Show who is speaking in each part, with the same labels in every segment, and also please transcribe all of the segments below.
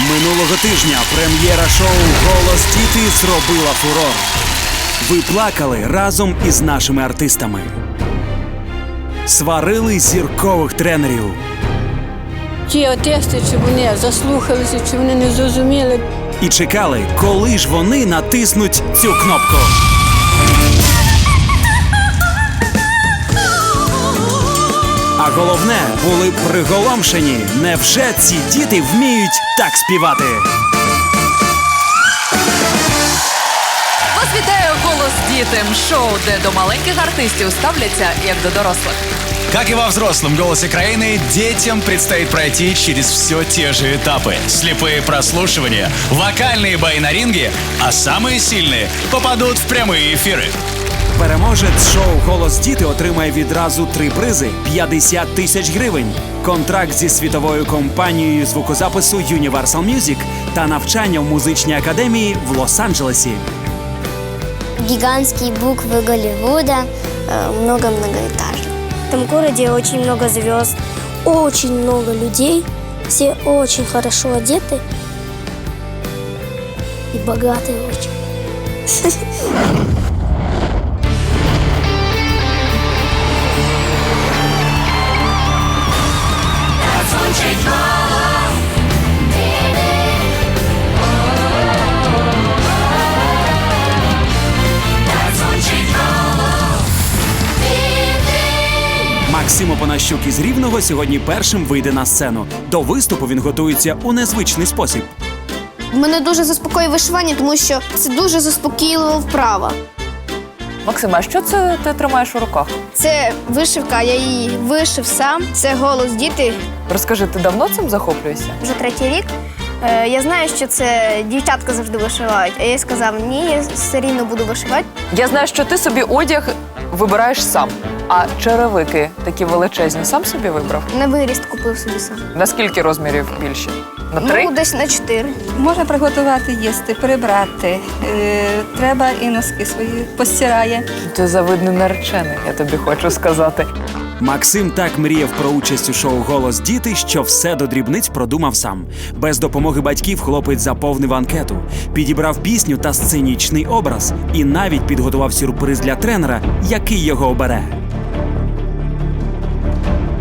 Speaker 1: Минулого тижня прем'єра шоу Голос діти зробила фурор. Ви плакали разом із нашими артистами. Сварили зіркових тренерів.
Speaker 2: Ті артисти, чи вони заслухалися, чи вони не зрозуміли.
Speaker 1: і чекали, коли ж вони натиснуть цю кнопку. А головне, були приголомшені. Невже ці діти вміють так співати?
Speaker 3: Вас вітає голос дітям шоу, де до маленьких артистів ставляться як до дорослих.
Speaker 4: Как и во взрослом «Голосе Краины», детям предстоит пройти через все те же этапы. Слепые прослушивания, вокальные бои на ринге, а самые сильные попадут в прямые эфиры.
Speaker 1: Переможець шоу Голос діти отримає відразу три призи: 50 тисяч гривень, контракт зі світовою компанією звукозапису Universal Music та навчання в музичній академії в Лос-Анджелесі.
Speaker 5: гигантские буквы Голливуда, э, много многоэтажек. В этом городе очень много звезд, очень много людей, все очень хорошо одеты и богатые очень.
Speaker 1: Максим Опанащук із Рівного сьогодні першим вийде на сцену. До виступу він готується у незвичний спосіб.
Speaker 6: Мене дуже заспокоює вишивання, тому що це дуже заспокійлива вправа.
Speaker 3: Максима, а що це ти тримаєш у руках?
Speaker 6: Це вишивка, я її вишив сам. Це голос діти.
Speaker 3: Розкажи, ти давно цим захоплюєшся?
Speaker 6: Вже третій рік. Е, Я знаю, що це дівчатка завжди вишивають. А я їй сказав, ні, я все рівно буду вишивати.
Speaker 3: Я знаю, що ти собі одяг вибираєш сам. А черевики такі величезні сам собі вибрав?
Speaker 6: На виріст купив собі сам.
Speaker 3: На скільки розмірів більші? На три?
Speaker 6: Ну, десь на чотири.
Speaker 7: Можна приготувати їсти, прибрати. Е, треба і носки свої постирає.
Speaker 3: Ти завидний наречений, я тобі хочу сказати.
Speaker 1: Максим так мріяв про участь у шоу Голос діти, що все до дрібниць продумав сам. Без допомоги батьків хлопець заповнив анкету, підібрав пісню та сценічний образ і навіть підготував сюрприз для тренера, який його обере.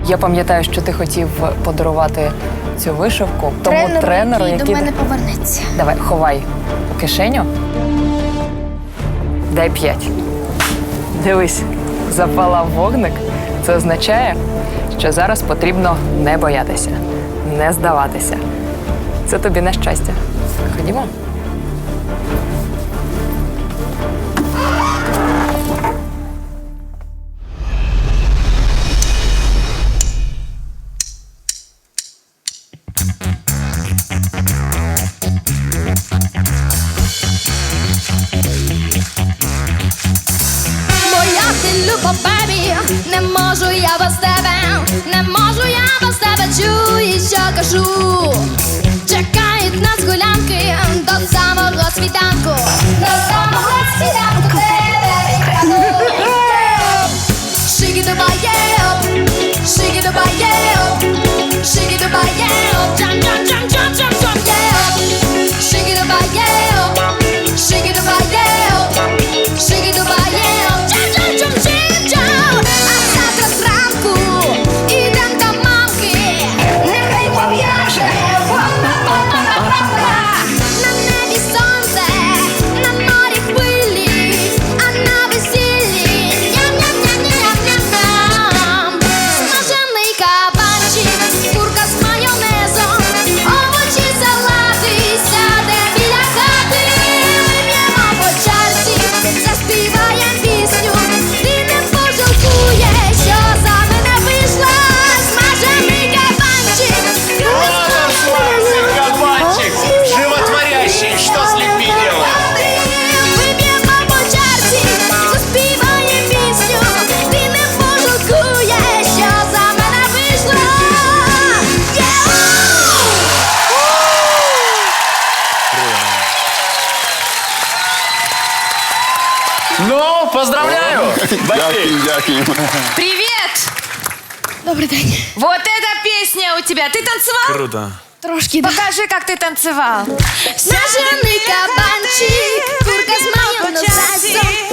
Speaker 3: Я пам'ятаю, що ти хотів подарувати цю вишивку тому
Speaker 6: Тренеру,
Speaker 3: тренеру,
Speaker 6: який
Speaker 3: який
Speaker 6: до мене повернеться.
Speaker 3: Давай, ховай у кишеню. Дай п'ять. Дивись, запалав вогник. Це означає, що зараз потрібно не боятися, не здаватися. Це тобі на щастя. Ходімо.
Speaker 8: Не можу я без тебе, не можу я без тебе чую, що кажу.
Speaker 4: Поздравляю!
Speaker 9: Дякую, дякую.
Speaker 10: Привет!
Speaker 6: Добрий день.
Speaker 10: Вот эта песня у тебя. Ты танцевал?
Speaker 4: Круто.
Speaker 8: Трошки, да.
Speaker 3: Покажи, как ты танцевал.
Speaker 8: Смажений кабанчик, курка з моїм носесом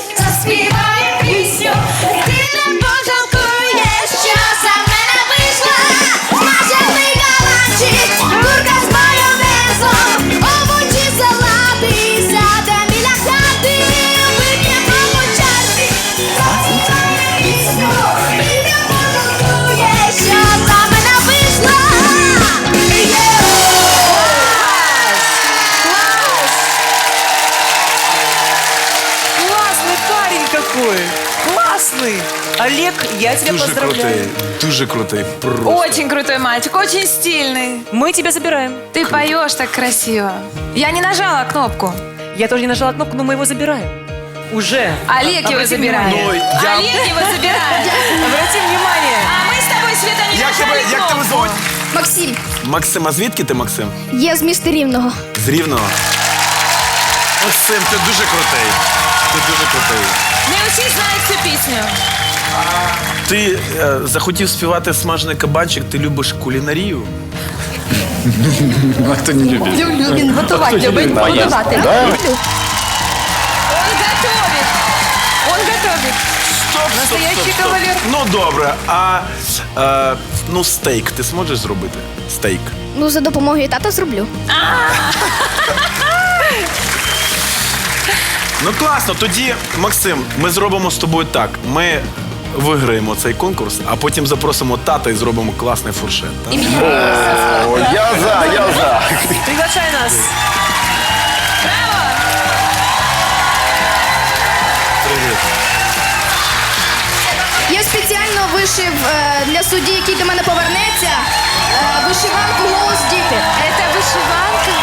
Speaker 9: какой! Классный! Олег, я тебя
Speaker 10: Дуже
Speaker 9: поздравляю.
Speaker 10: крутий, дуже крутий. Просто.
Speaker 3: Очень крутой мальчик, очень стильный.
Speaker 9: Мы тебя забираем.
Speaker 3: Ты поешь так красиво. Я не нажала кнопку.
Speaker 9: Я тоже не нажала кнопку, но мы его забираем. Уже.
Speaker 3: Олег его
Speaker 9: Обрати
Speaker 3: забирает.
Speaker 9: внимание.
Speaker 10: Ну, я-
Speaker 3: Олег его забирает.
Speaker 9: Обрати внимание.
Speaker 3: А мы с тобой, Света, не
Speaker 10: Як тебе,
Speaker 3: нажали
Speaker 10: як тебе
Speaker 3: кнопку.
Speaker 10: звуть?
Speaker 6: Максим,
Speaker 10: Максим, а звідки ти, Максим?
Speaker 6: є з міста Рівного.
Speaker 10: З Рівного. Максим, ти дуже крутий. Ти дуже крутий.
Speaker 3: Не усі знають цю пісню.
Speaker 10: Ти е, захотів співати смажений кабанчик, ти любиш кулінарію?
Speaker 6: Люблю, він готувати любить. Готувати. Люблю.
Speaker 3: Он готовит. Он готовит.
Speaker 10: Стоп,
Speaker 3: Настоящий кавалер.
Speaker 10: Ну добре, а е, ну стейк ти зможеш зробити? Стейк.
Speaker 6: Ну, за допомогою тата зроблю.
Speaker 10: Ну класно, тоді, Максим, ми зробимо з тобою так. Ми виграємо цей конкурс, а потім запросимо тата і зробимо класний фуршет. так?
Speaker 11: Я за, я за.
Speaker 9: Приглашай нас.
Speaker 10: Привіт.
Speaker 6: Я спеціально вишив е, для судді, який до мене повернеться, е, вишиванку голос діти.
Speaker 3: Это вышиванка.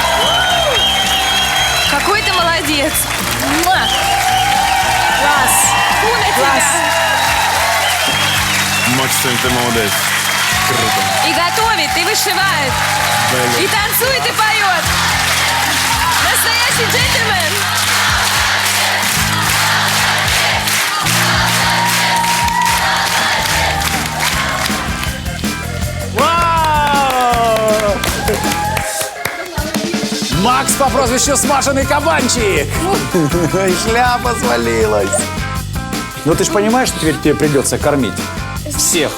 Speaker 3: Какой ты молодец. Муа.
Speaker 9: Клас!
Speaker 3: тебя.
Speaker 10: Максим, ти молодець. Круто.
Speaker 3: И готовит, и вышивает. И танцует, и поет. Настоящий джентльмен.
Speaker 11: Макс по прозвищу Смаженый кабанчик. Шляпа свалилась. Ну ты же понимаешь, что теперь тебе придется кормить всех.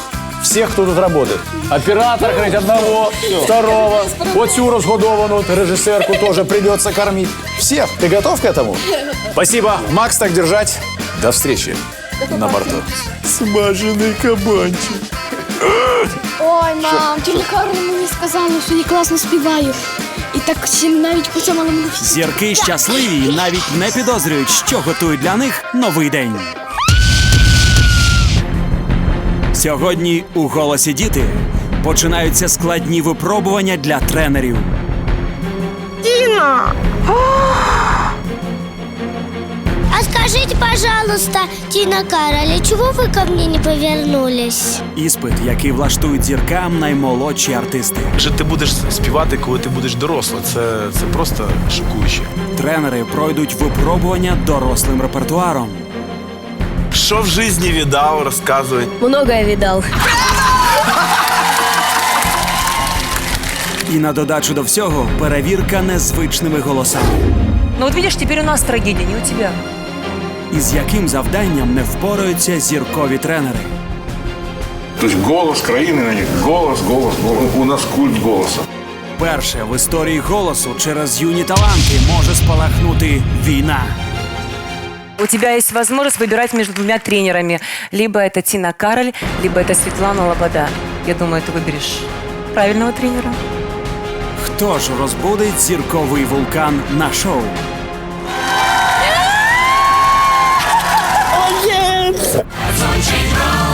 Speaker 11: Всех, кто тут работает. Оператор кормить одного, второго. Вот всю разгодованную режиссерку тоже придется кормить. Всех. Ты готов к этому? Спасибо. Макс, так держать. До встречи на борту. Смаженый кабанчик.
Speaker 5: Ой, мам, тільки Карла мені сказала, що я класно співаю. І так ще навіть поцямала мене всі.
Speaker 1: Зірки щасливі і навіть не підозрюють, що готують для них новий день. Сьогодні у голосі діти починаються складні випробування для тренерів.
Speaker 5: А скажите, пожалуйста, Тина Кароль, чего вы ко мне не повернулись?
Speaker 1: Іспит, який влаштують зіркам наймолодші артисти.
Speaker 10: Вже ти будеш співати, коли ти будеш доросла. Це, це просто шокуюче.
Speaker 1: Тренери пройдуть випробування дорослим репертуаром.
Speaker 10: Що в житті віддав, розказуй.
Speaker 2: Многое видал.
Speaker 1: І на додачу до всього перевірка незвичними голосами.
Speaker 9: Ну вот видишь, теперь у нас трагедия, не у тебя
Speaker 1: Із яким завданням не впораються зіркові тренери.
Speaker 11: То есть голос країни на них. Голос, голос. У нас культ голоса.
Speaker 1: Перше в історії голосу через юні таланти може спалахнути війна.
Speaker 9: У тебя есть возможность выбирать между двумя тренерами. Либо это Тина Кароль, либо это Светлана Лобода. Я думаю, ты выберешь правильного тренера.
Speaker 1: Хто ж розбудить зірковий вулкан на шоу? on Change Road.